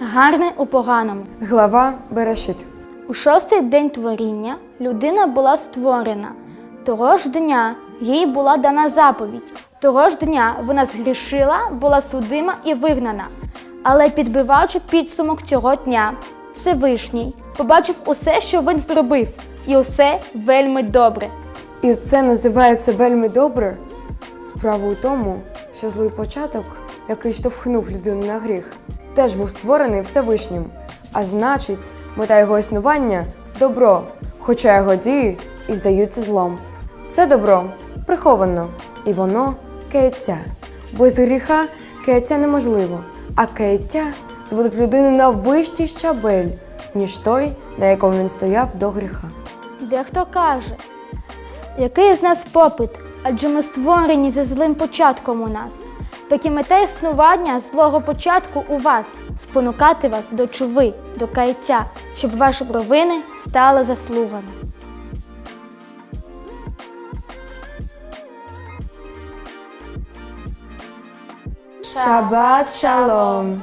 Гарне у поганому. Глава Берешит. У шостий день творіння людина була створена. Того ж дня їй була дана заповідь. Того ж дня вона згрішила, була судима і вигнана. Але підбиваючи підсумок цього дня, Всевишній побачив усе, що він зробив, і усе вельми добре. І це називається вельми добре. Справа у тому, що злий початок, який штовхнув людину на гріх, теж був створений Всевишнім. А значить, мета його існування добро, хоча його дії і здаються злом. Це добро приховано, і воно каяття. Без гріха каяття неможливо, а каяття зводить людину на вищий щабель, ніж той, на якому він стояв до гріха. Дехто каже, який з нас попит, адже ми створені зі злим початком у нас. Так і мета існування злого початку у вас спонукати вас до чуви, до каяття, щоб ваші провини стали заслугами. Шабат шалом!